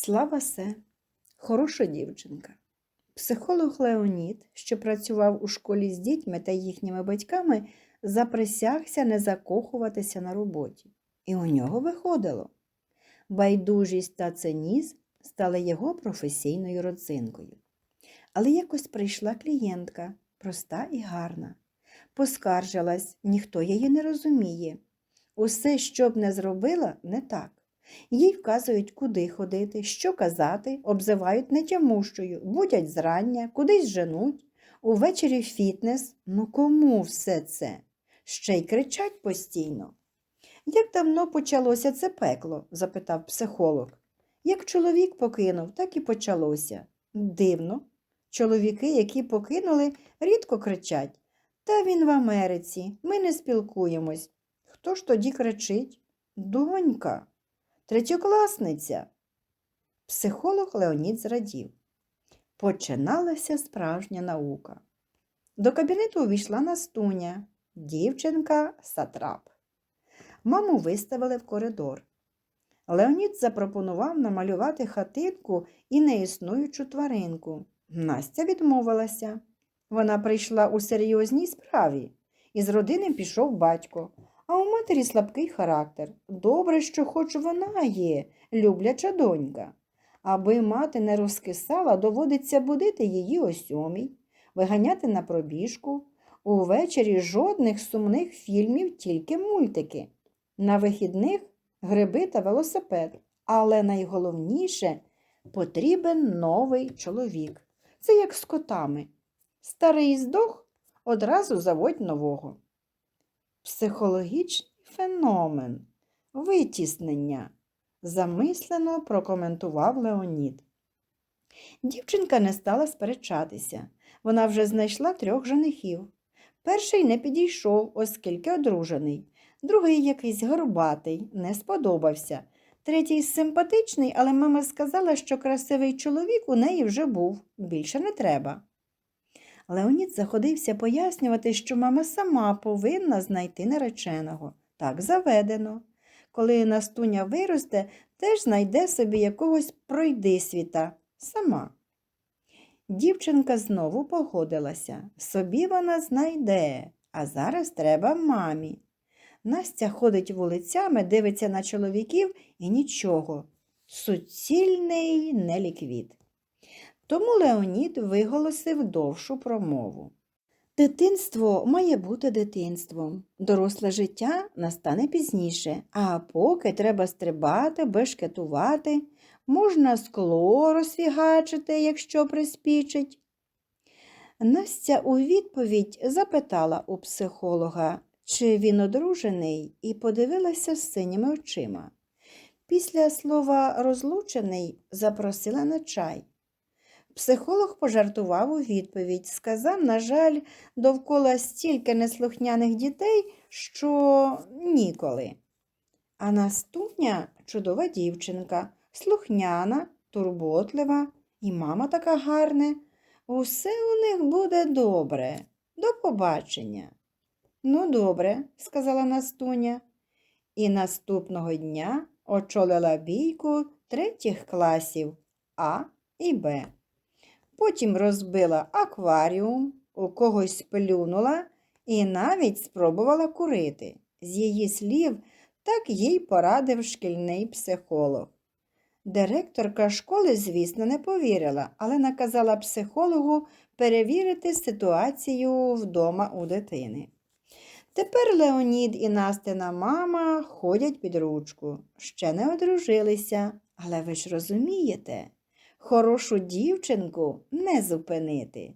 Слава се, хороша дівчинка. Психолог Леонід, що працював у школі з дітьми та їхніми батьками, заприсягся не закохуватися на роботі. І у нього виходило. Байдужість та цинізм стали його професійною родзинкою. Але якось прийшла клієнтка, проста і гарна. Поскаржилась, ніхто її не розуміє. Усе, що б не зробила, не так. Їй вказують, куди ходити, що казати, обзивають нетямущою, будять зрання, кудись женуть, увечері фітнес. Ну кому все це? Ще й кричать постійно. Як давно почалося це пекло? запитав психолог. Як чоловік покинув, так і почалося. Дивно. Чоловіки, які покинули, рідко кричать. Та він в Америці, ми не спілкуємось. Хто ж тоді кричить? Донька. Третьокласниця. Психолог Леонід зрадів. Починалася справжня наука. До кабінету увійшла Настуня, дівчинка Сатрап. Маму виставили в коридор. Леонід запропонував намалювати хатинку і неіснуючу тваринку. Настя відмовилася. Вона прийшла у серйозній справі. Із родини пішов батько, а у матері слабкий характер. Добре, що хоч вона є, любляча донька. Аби мати не розкисала, доводиться будити її о сьомій, виганяти на пробіжку. Увечері жодних сумних фільмів, тільки мультики. На вихідних гриби та велосипед. Але найголовніше потрібен новий чоловік. Це як з котами. Старий здох, одразу заводь нового. Психологічний феномен, витіснення, замислено прокоментував Леонід. Дівчинка не стала сперечатися. Вона вже знайшла трьох женихів. Перший не підійшов, оскільки одружений, другий якийсь горбатий, не сподобався. Третій симпатичний, але мама сказала, що красивий чоловік у неї вже був, більше не треба. Леонід заходився пояснювати, що мама сама повинна знайти нареченого. Так заведено. Коли Настуня виросте, теж знайде собі якогось пройдисвіта сама. Дівчинка знову погодилася. Собі вона знайде, а зараз треба мамі. Настя ходить вулицями, дивиться на чоловіків і нічого. Суцільний неліквід. Тому Леонід виголосив довшу промову. Дитинство має бути дитинством. Доросле життя настане пізніше, а поки треба стрибати, бешкетувати, можна скло розфігачити, якщо приспічить. Настя у відповідь запитала у психолога, чи він одружений, і подивилася з синіми очима. Після слова розлучений запросила на чай. Психолог пожартував у відповідь, сказав, на жаль, довкола стільки неслухняних дітей, що ніколи. А наступня чудова дівчинка, слухняна, турботлива, і мама така гарна. Усе у них буде добре. До побачення. Ну, добре, сказала Настуня. І наступного дня очолила бійку третіх класів А і Б. Потім розбила акваріум, у когось сплюнула і навіть спробувала курити. З її слів, так їй порадив шкільний психолог. Директорка школи, звісно, не повірила, але наказала психологу перевірити ситуацію вдома у дитини. Тепер Леонід і Настина мама ходять під ручку, ще не одружилися, але ви ж розумієте, хорошу дівчинку не зупинити.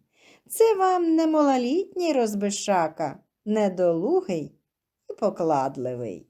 Це вам не малолітній розбишака, недолугий і покладливий.